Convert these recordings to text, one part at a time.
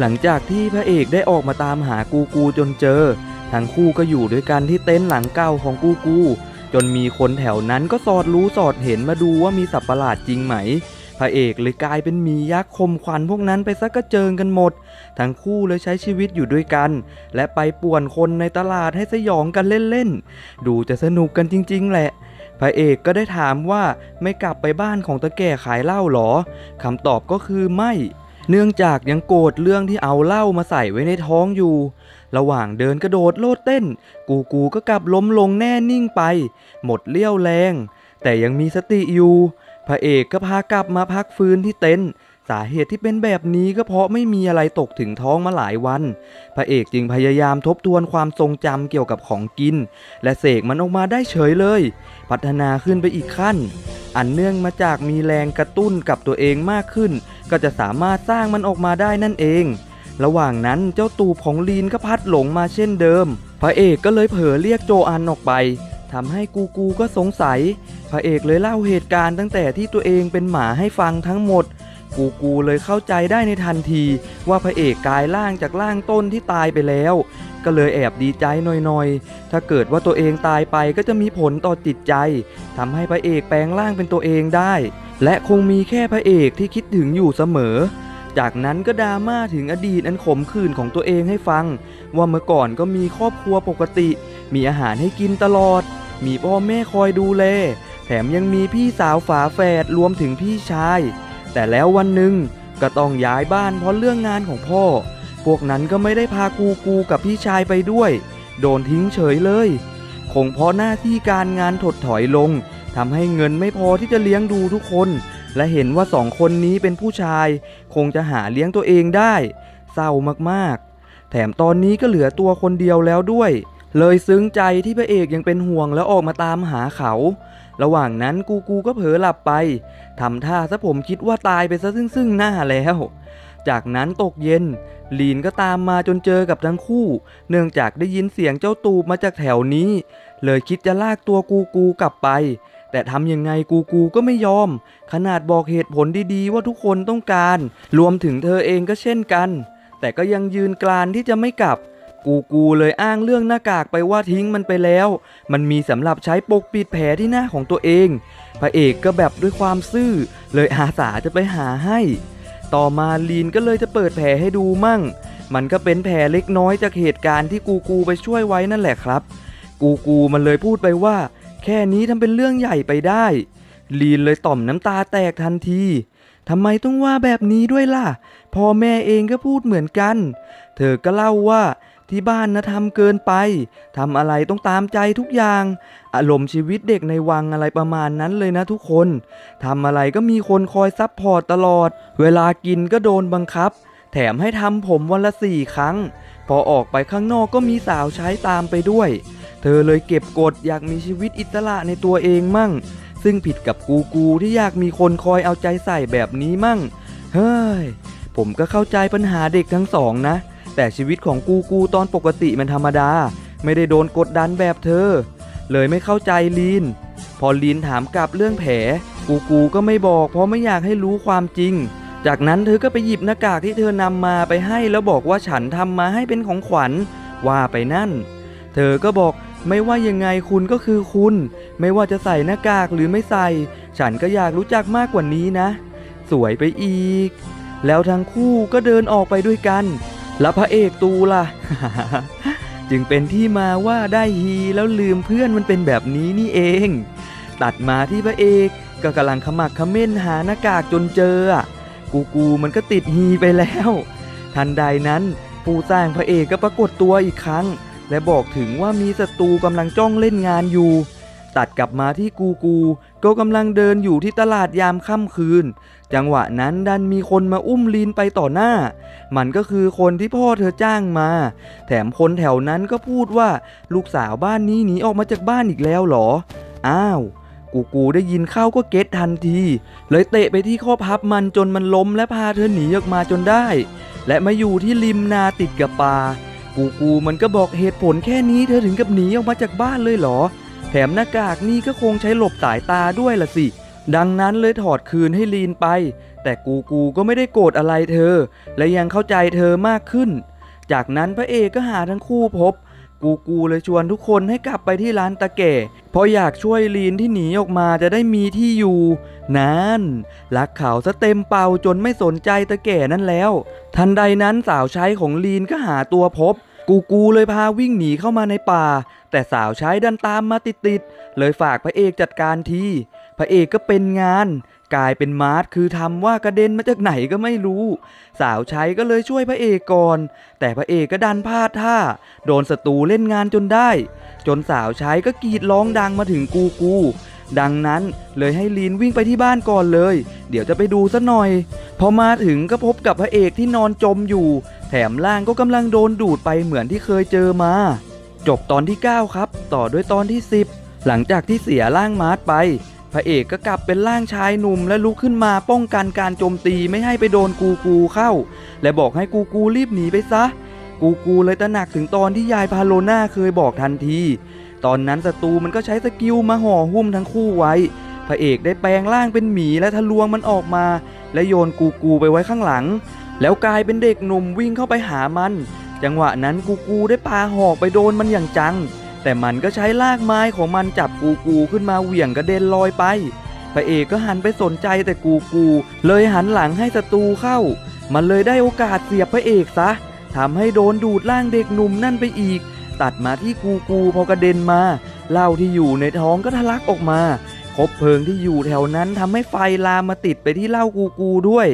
หลังจากที่พระเอกได้ออกมาตามหากูกูจนเจอ ทั้งคู่ก็อยู่ด้วยกันที่เต็นท์หลังเก่าของกูกู จนมีคนแถวนั้นก็สอดรู้สอดเห็นมาดูว่ามีสัตว์ประหลาดจริงไหม พระเอกเลยกลายเป็นมียักษ์คมควันพวกนั้นไปซะกระเจิงกันหมด ทั้งคู่เลยใช้ชีวิตอยู่ด้วยกัน และไปป่วนคนในตลาดให้สยองกันเล่นๆ ดูจะสนุกกันจริง ๆ แหละพระเอกก็ได้ถามว่าไม่กลับไปบ้านของตาแก่ขายเหล้าหรอ คำตอบก็คือไม่ เนื่องจากยังโกรธเรื่องที่เอาเหล้ามาใส่ไว้ในท้องอยู่ ระหว่างเดินกระโดดโลดเต้น กูกูก็กลับล้มลงแน่นิ่งไป หมดเลี้ยวแรง แต่ยังมีสติอยู่ พระเอกก็พากลับมาพักฟื้นที่เต็นท์ สาเหตุที่เป็นแบบนี้ก็เพราะไม่มีอะไรตกถึงท้องมาหลายวัน พระเอกจึงพยายามทบทวนความทรงจำเกี่ยวกับของกิน และเสกมันออกมาได้เฉยเลย พัฒนาขึ้นไปอีกขั้น อันเนื่องมาจากมีแรงกระตุ้นกับตัวเองมากขึ้น ก็จะสามารถสร้างมันออกมาได้นั่นเอง ระหว่างนั้นเจ้าตูบของลีนก็พัดหลงมาเช่นเดิม พระเอกก็เลยเผลอเรียกโจอันออกไปทำให้กูกูก็สงสัย พระเอกเลยเล่าเหตุการณ์ตั้งแต่ที่ตัวเองเป็นหมาให้ฟังทั้งหมด กูกูเลยเข้าใจได้ในทันทีว่าพระเอกกลายร่างจากร่างต้นที่ตายไปแล้ว ก็เลยแอบดีใจหน่อยๆ ถ้าเกิดว่าตัวเองตายไปก็จะมีผลต่อจิตใจทำให้พระเอกแปลงร่างเป็นตัวเองได้ และคงมีแค่พระเอกที่คิดถึงอยู่เสมอ จากนั้นก็ดราม่าถึงอดีตอันขมขื่นของตัวเองให้ฟัง ว่าเมื่อก่อนก็มีครอบครัวปกติ มีอาหารให้กินตลอด มีพ่อแม่คอยดูแลแถมยังมีพี่สาวฝาแฝดรวมถึงพี่ชาย แต่แล้ววันหนึ่งก็ต้องย้ายบ้านเพราะเรื่องงานของพ่อ พวกนั้นก็ไม่ได้พากูกูกับพี่ชายไปด้วย โดนทิ้งเฉยเลย คงเพราะหน้าที่การงานถดถอยลงทำให้เงินไม่พอที่จะเลี้ยงดูทุกคน และเห็นว่าสองคนนี้เป็นผู้ชาย คงจะหาเลี้ยงตัวเองได้ เศร้ามากๆ แถมตอนนี้ก็เหลือตัวคนเดียวแล้วด้วย เลยซึ้งใจที่พระเอกยังเป็นห่วงแล้วออกมาตามหาเขา ระหว่างนั้นกูกูก็เผลอหลับไปทำท่าซะผมคิดว่าตายไปซะซึ่งซึ่งหน้าแล้ว จากนั้นตกเย็นลีนก็ตามมาจนเจอกับทั้งคู่ เนื่องจากได้ยินเสียงเจ้าตูบมาจากแถวนี้ เลยคิดจะลากตัวกูกูกลับไป แต่ทำยังไงกูกูก็ไม่ยอม ขนาดบอกเหตุผลดีๆ ว่าทุกคนต้องการ รวมถึงเธอเองก็เช่นกัน แต่ก็ยังยืนกลานที่จะไม่กลับ กูกูเลยอ้างเรื่องหน้ากากไปว่าทิ้งมันไปแล้ว มันมีสำหรับใช้ปกปิดแผลที่หน้าของตัวเอง พระเอกก็แบบด้วยความซื่อ เลยอาสาจะไปหาให้ ต่อมาลีนก็เลยจะเปิดแผลให้ดูมั่ง มันก็เป็นแผลเล็กน้อยจากเหตุการณ์ที่กูกูไปช่วยไว้นั่นแหละครับ กูกูมันเลยพูดไปว่า แค่นี้ทำเป็นเรื่องใหญ่ไปได้ ลีนเลยต่อมน้ำตาแตกทันทีทำไมต้องว่าแบบนี้ด้วยล่ะ พ่อแม่เองก็พูดเหมือนกัน เธอก็เล่าว่า ที่บ้านนะทำเกินไปทำอะไรต้องตามใจทุกอย่าง อารมณ์ชีวิตเด็กในวังอะไรประมาณนั้นเลยนะทุกคนทำอะไรก็มีคนคอยซับพอร์ตตลอด เวลากินก็โดนบังคับ แถมให้ทำผมวันละสี่ครั้ง พอออกไปข้างนอกก็มีสาวใช้ตามไปด้วย เธอเลยเก็บกดอยากมีชีวิตอิสระในตัวเองมั่ง ซึ่งผิดกับกูกูที่อยากมีคนคอยเอาใจใส่แบบนี้มั่ง เฮ้ยผมก็เข้าใจปัญหาเด็กทั้งสองนะ แต่ชีวิตของกูกูตอนปกติมันธรรมดา ไม่ได้โดนกดดันแบบเธอ เลยไม่เข้าใจลีน พอลีนถามกลับเรื่องแผล กูกูก็ไม่บอก เพราะไม่อยากให้รู้ความจริง จากนั้นเธอก็ไปหยิบหน้ากากที่เธอนำมาไปให้แล้วบอกว่าฉันทำมาให้เป็นของขวัญ ว่าไปนั่น เธอก็บอกไม่ว่ายังไงคุณก็คือคุณ ไม่ว่าจะใส่หน้ากากหรือไม่ใส่ ฉันก็อยากรู้จักมากกว่านี้นะ สวยไปอีก แล้วทั้งคู่ก็เดินออกไปด้วยกัน แล้วพระเอกตูล่ะ จึงเป็นที่มาว่าได้ฮีแล้วลืมเพื่อนมันเป็นแบบนี้นี่เอง ตัดมาที่พระเอกก็กำลังขมักขม้นหาหน้ากากจนเจอ กูกูมันก็ติดฮีไปแล้ว ทันใดนั้นผู้สร้างพระเอกก็ปรากฏตัวอีกครั้ง และบอกถึงว่ามีศัตรูกำลังจ้องเล่นงานอยู่ ตัดกลับมาที่กูกู ก็กำลังเดินอยู่ที่ตลาดยามค่ำคืน จังหวะนั้นดันมีคนมาอุ้มลีนไปต่อหน้า มันก็คือคนที่พ่อเธอจ้างมา แถมคนแถวนั้นก็พูดว่าลูกสาวบ้านนี้หนีออกมาจากบ้านอีกแล้วเหรอ อ้าวกูกูได้ยินเข้าก็เก็ตทันที เลยเตะไปที่ข้อพับมันจนมันล้มและพาเธอหนีออกมาจนได้ และมาอยู่ที่ริมนาติดกับป่า กูกูมันก็บอกเหตุผลแค่นี้เธอถึงกับหนีออกมาจากบ้านเลยเหรอ แถมหน้ากากนี่ก็คงใช้หลบสายตาด้วยล่ะสิ ดังนั้นเลยถอดคืนให้ลีนไป แต่กูกูก็ไม่ได้โกรธอะไรเธอ และยังเข้าใจเธอมากขึ้น จากนั้นพระเอกก็หาทั้งคู่พบ กูกูเลยชวนทุกคนให้กลับไปที่ร้านตะแก่เพราะอยากช่วยลีนที่หนีออกมาจะได้มีที่อยู่นั่นรักเขาซะเต็มเป่าจนไม่สนใจตะแก่นั่นแล้ว ทันใดนั้นสาวใช้ของลีนก็หาตัวพบ กูกูเลยพาวิ่งหนีเข้ามาในป่า แต่สาวใช้ดันตามมาติดๆเลยฝากพระเอกจัดการทีพระเอกก็เป็นงาน กลายเป็นมาร์ทคือทำว่ากระเด็นมาจากไหนก็ไม่รู้ สาวใช้ก็เลยช่วยพระเอกก่อน แต่พระเอกก็ดันพลาดท่า โดนศัตรูเล่นงานจนได้ จนสาวใช้ก็กรีดร้องดังมาถึงกูกู ดังนั้นเลยให้ลีนวิ่งไปที่บ้านก่อนเลย เดี๋ยวจะไปดูซะหน่อย พอมาถึงก็พบกับพระเอกที่นอนจมอยู่ แถมร่างก็กำลังโดนดูดไปเหมือนที่เคยเจอมา จบตอนที่ 9 ครับ ต่อด้วยตอนที่ 10 หลังจากที่เสียร่างมาร์ทไป พระเอกก็กลับเป็นร่างชายหนุ่มและลุกขึ้นมาป้องกันการโจมตีไม่ให้ไปโดนกูกูเข้า และบอกให้กูกูรีบหนีไปซะ กูกูเลยตระหนักถึงตอนที่ยายพาโลน่าเคยบอกทันที ตอนนั้นศัตรูมันก็ใช้สกิลมาห่อหุ้มทั้งคู่ไว้ พระเอกได้แปลงร่างเป็นหมีและทะลวงมันออกมา และโยนกูกูไปไว้ข้างหลัง แล้วกลายเป็นเด็กหนุ่มวิ่งเข้าไปหามัน จังหวะนั้นกูกูได้ปาหอกไปโดนมันอย่างจัง แต่มันก็ใช้ลากไม้ของมันจับกูกูขึ้นมาเหวี่ยงกระเด็นลอยไป พระเอกก็หันไปสนใจแต่กูกู เลยหันหลังให้ศัตรูเข้า มันเลยได้โอกาสเสียบพระเอกซะทำให้โดนดูดร่างเด็กหนุ่มนั่นไปอีก ตัดมาที่กูกูพอกระเด็นมาเหล้าที่อยู่ในท้องก็ทะลักออกมาคบเพลิงที่อยู่แถวนั้นทำให้ไฟลามมาติดไปที่เหล้ากูกูด้วย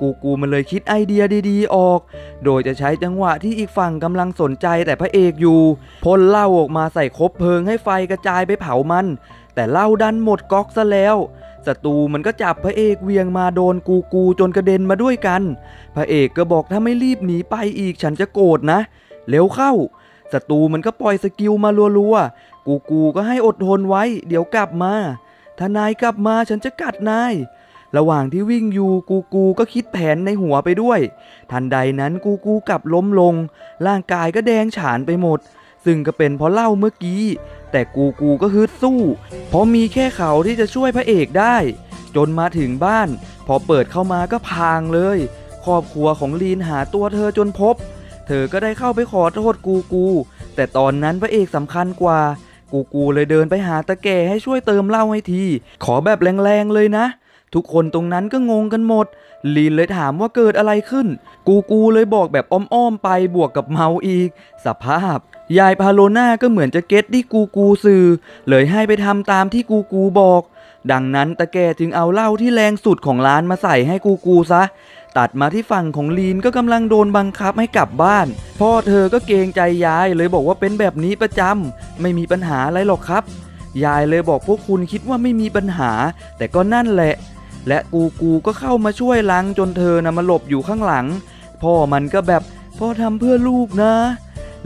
กูกูมันเลยคิดไอเดียดีๆออก โดยจะใช้จังหวะที่อีกฝั่งกำลังสนใจแต่พระเอกอยู่พ่นเหล้าออกมาใส่คบเพลิงให้ไฟกระจายไปเผามัน แต่เหล้าดันหมดก๊อกซะแล้วศัตรูมันก็จับพระเอกเวียงมาโดนกูกูจนกระเด็นมาด้วยกัน พระเอกก็บอกถ้าไม่รีบหนีไปอีกฉันจะโกรธนะ เร็วเข้า ศัตรูมันก็ปล่อยสกิลมารัวๆ กูกูก็ให้อดทนไว้ เดี๋ยวกลับมา ถ้านายกลับมาฉันจะกัดนาย ระหว่างที่วิ่งอยู่กูกูก็คิดแผนในหัวไปด้วย ทันใดนั้นกูกูกลับล้มลง ร่างกายก็แดงฉานไปหมด ซึ่งก็เป็นเพราะเหล้าเมื่อกี้ แต่กูกูก็ฮึดสู้ เพราะมีแค่เขาที่จะช่วยพระเอกได้ จนมาถึงบ้าน พอเปิดเข้ามาก็พางเลย ครอบครัวของลีนหาตัวเธอจนพบ เธอก็ได้เข้าไปขอโทษกูกู แต่ตอนนั้นพระเอกสำคัญกว่า กูกูเลยเดินไปหาตะแก่ให้ช่วยเติมเหล้าให้ที ขอแบบแรงๆเลยนะ ทุกคนตรงนั้นก็งงกันหมด ลีนเลยถามว่าเกิดอะไรขึ้น กูกูเลยบอกแบบอ้อมๆไปบวกกับเมาอีก สภาพ ยายพาโลน่าก็เหมือนจะเก็ตที่กูกูสื่อ เลยให้ไปทำตามที่กูกูบอกดังนั้นตะแกจึงเอาเหล้าที่แรงสุดของร้านมาใส่ให้กูกูซะ ตัดมาที่ฝั่งของลีนก็กำลังโดนบังคับให้กลับบ้าน พ่อเธอก็เกรงใจยายเลยบอกว่าเป็นแบบนี้ประจำไม่มีปัญหาอะไรหรอกครับ ยายเลยบอกพวกคุณคิดว่าไม่มีปัญหา แต่ก็นั่นแหละ และกูกูก็เข้ามาช่วยล้างจนเธอนะมาหลบอยู่ข้างหลัง พ่อมันก็แบบพ่อทำเพื่อลูกนะ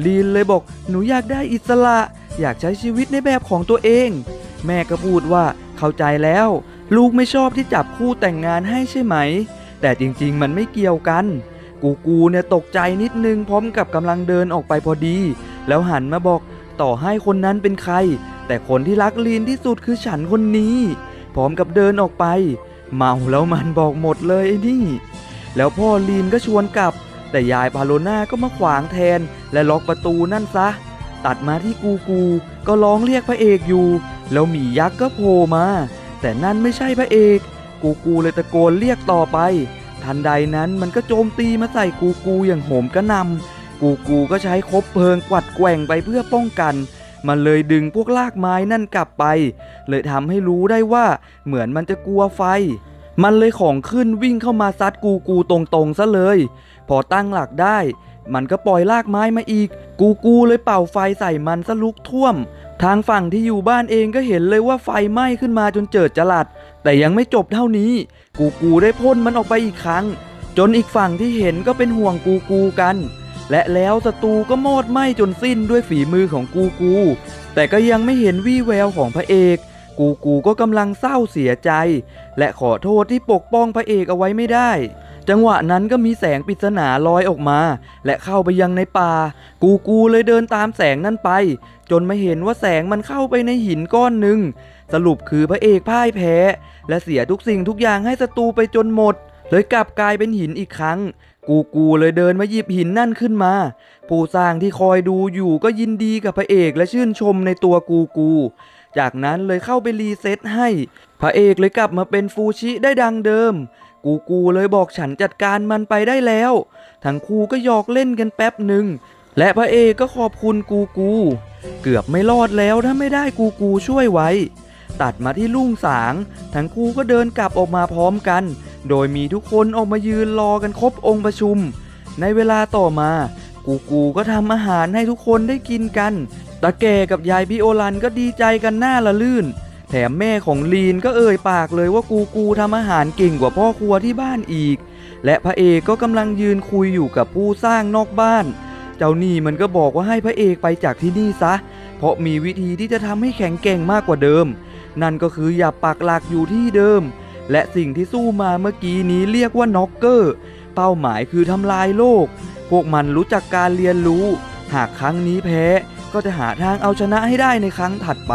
ลีนเลยบอกหนูอยากได้อิสระ อยากใช้ชีวิตในแบบของตัวเอง แม่ก็พูดว่าเข้าใจแล้ว ลูกไม่ชอบที่จับคู่แต่งงานให้ใช่ไหม แต่จริงๆ มันไม่เกี่ยวกัน กูกูเนี่ยตกใจนิดนึงพร้อมกับกำลังเดินออกไปพอดี แล้วหันมาบอกต่อให้คนนั้นเป็นใคร แต่คนที่รักลีนที่สุดคือฉันคนนี้ พร้อมกับเดินออกไป เมาแล้วมันบอกหมดเลยไอ้นี่ แล้วพ่อลีนก็ชวนกลับ แต่ยายพาโลน่าก็มาขวางแทน และล็อกประตูนั่นซะ ตัดมาที่กูกูก็ร้องเรียกพระเอกอยู่ แล้วหมียักษ์ก็โผล่มา แต่นั่นไม่ใช่พระเอก กูกูเลยตะโกนเรียกต่อไป ทันใดนั้นมันก็โจมตีมาใส่กูกูอย่างโหมกระหนำกูกูก็ใช้คบเพลิงกวัดแกว่งไปเพื่อป้องกัน มันเลยดึงพวกลากไม้นั่นกลับไป เลยทำให้รู้ได้ว่าเหมือนมันจะกลัวไฟ มันเลยของขึ้นวิ่งเข้ามาซัดกูกูตรงๆซะเลย พอตั้งหลักได้ มันก็ปล่อยลากไม้มาอีก กูกูเลยเป่าไฟใส่มันซะลุกท่วมทางฝั่งที่อยู่บ้านเองก็เห็นเลยว่าไฟไหม้ขึ้นมาจนเจิดจลัด แต่ยังไม่จบเท่านี้ กูกูได้พ่นมันออกไปอีกครั้ง จนอีกฝั่งที่เห็นก็เป็นห่วงกูกูกัน และแล้วศัตรูก็โมดไหม้จนสิ้นด้วยฝีมือของกูกู แต่ก็ยังไม่เห็นวี่แววของพระเอก กูกูก็กำลังเศร้าเสียใจ และขอโทษที่ปกป้องพระเอกเอาไว้ไม่ได้ จังหวะนั้นก็มีแสงปริศนาลอยออกมา และเข้าไปยังในป่า กูกูเลยเดินตามแสงนั้นไป จนมาเห็นว่าแสงมันเข้าไปในหินก้อนหนึ่ง สรุปคือพระเอกพ่ายแพ้ และเสียทุกสิ่งทุกอย่างให้ศัตรูไปจนหมด เลยกลับกลายเป็นหินอีกครั้ง กูกูเลยเดินมาหยิบหินนั่นขึ้นมา ผู้สร้างที่คอยดูอยู่ก็ยินดีกับพระเอกและชื่นชมในตัวกูกูจากนั้นเลยเข้าไปรีเซ็ตให้ พระเอกเลยกลับมาเป็นฟูชิได้ดังเดิม กูกูเลยบอกฉันจัดการมันไปได้แล้ว ทั้งคู่ก็หยอกเล่นกันแป๊บหนึ่ง และพระเอกก็ขอบคุณกูกู เกือบไม่รอดแล้วถ้าไม่ได้กูกูช่วยไว้ ตัดมาที่ลุ่งสาง ทั้งคู่ก็เดินกลับออกมาพร้อมกัน โดยมีทุกคนออกมายืนรอกันครบองค์ประชุม ในเวลาต่อมา กูกูก็ทำอาหารให้ทุกคนได้กินกันตาแก่กับยายพี่โอรันก็ดีใจกันหน้าละลื่น ถมแม่ของลีนก็เอ่ยปากเลยว่ากูกูทำอาหารเก่งกว่าพ่อครัวที่บ้านอีก และพระเอกก็กำลังยืนคุยอยู่กับผู้สร้างนอกบ้าน เจ้านี่มันก็บอกว่าให้พระเอกไปจากที่นี่ซะ เพราะมีวิธีที่จะทำให้แข็งแกร่งมากกว่าเดิม นั่นก็คืออย่าปักหลักอยู่ที่เดิม และสิ่งที่สู้มาเมื่อกี้นี้เรียกว่าน็อกเกอร์ เป้าหมายคือทำลายโลก พวกมันรู้จักการเรียนรู้ หากครั้งนี้แพ้ก็จะหาทางเอาชนะให้ได้ในครั้งถัดไป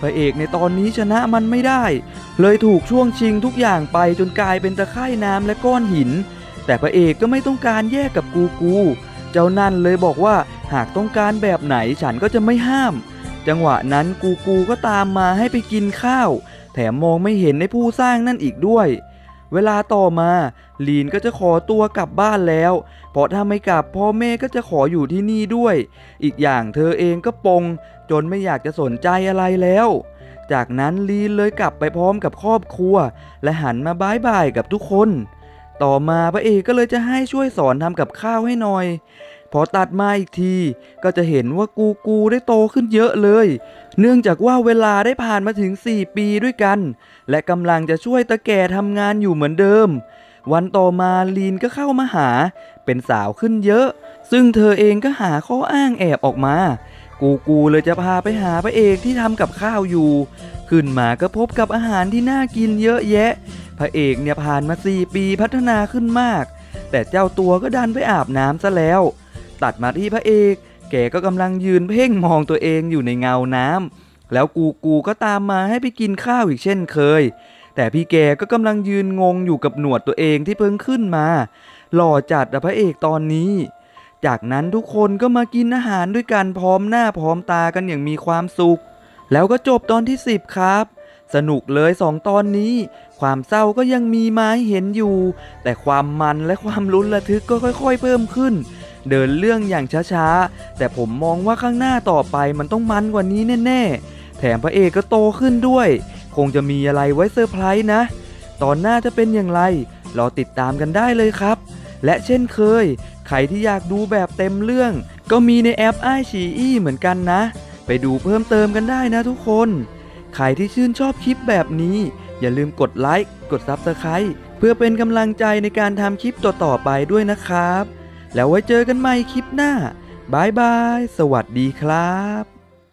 พระเอกในตอนนี้ชนะมันไม่ได้ เลยถูกช่วงชิงทุกอย่างไปจนกลายเป็นตะไคร่น้ำและก้อนหิน แต่พระเอกก็ไม่ต้องการแยกกับกูกู เจ้านั่นเลยบอกว่าหากต้องการแบบไหนฉันก็จะไม่ห้าม จังหวะนั้นกูกูก็ตามมาให้ไปกินข้าว แถมมองไม่เห็นในผู้สร้างนั่นอีกด้วย เวลาต่อมาลีนก็จะขอตัวกลับบ้านแล้ว เพราะถ้าไม่กลับพ่อแม่ก็จะขออยู่ที่นี่ด้วย อีกอย่างเธอเองก็ปง จนไม่อยากจะสนใจอะไรแล้ว จากนั้นลีนเลยกลับไปพร้อมกับครอบครัว และหันมาบายบายกับทุกคน ต่อมาพระเอกก็เลยจะให้ช่วยสอนทำกับข้าวให้หน่อย พอตัดมาอีกที ก็จะเห็นว่ากูกูได้โตขึ้นเยอะเลย เนื่องจากว่าเวลาได้ผ่านมาถึง 4 ปีด้วยกัน และกำลังจะช่วยตาแก่ทำงานอยู่เหมือนเดิมวันต่อมาลีนก็เข้ามาหา เป็นสาวขึ้นเยอะ ซึ่งเธอเองก็หาข้ออ้างแอบออกมา กูกูเลยจะพาไปหาพระเอกที่ทำกับข้าวอยู่ ขึ้นมาก็พบกับอาหารที่น่ากินเยอะแยะ พระเอกเนี่ยผ่านมา4ปีพัฒนาขึ้นมาก แต่เจ้าตัวก็ดันไปอาบน้ำซะแล้ว ตัดมาที่พระเอก แกก็กำลังยืนเพ่งมองตัวเองอยู่ในเงาน้ำแล้วกูกูก็ตามมาให้ไปกินข้าวอีกเช่นเคย แต่พี่แกก็กำลังยืนงงอยู่กับหนวดตัวเองที่เพิ่งขึ้นมา หล่อจัดอะพระเอกตอนนี้ จากนั้นทุกคนก็มากินอาหารด้วยกันพร้อมหน้าพร้อมตากันอย่างมีความสุข แล้วก็จบตอนที่ 10 ครับ สนุกเลยสองตอนนี้ ความเศร้าก็ยังมีมาให้เห็นอยู่ แต่ความมันและความลุ้นระทึกก็ค่อย ๆ เพิ่มขึ้น เดินเรื่องอย่างช้าๆ แต่ผมมองว่าข้างหน้าต่อไปมันต้องมันกว่านี้แน่ๆ แถมพระเอกก็โตขึ้นด้วย คงจะมีอะไรไว้เซอร์ไพรส์นะ ตอนหน้าจะเป็นอย่างไรรอติดตามกันได้เลยครับ และเช่นเคย ใครที่อยากดูแบบเต็มเรื่อง ก็มีในแอปไอชีอี้เหมือนกันนะ ไปดูเพิ่มเติมกันได้นะทุกคน ใครที่ชื่นชอบคลิปแบบนี้ อย่าลืมกดไลค์ กด Subscribe เพื่อเป็นกำลังใจในการทำคลิปต่อๆไปด้วยนะครับ แล้วไว้เจอกันใหม่คลิปหน้าบายบาย สวัสดีครับ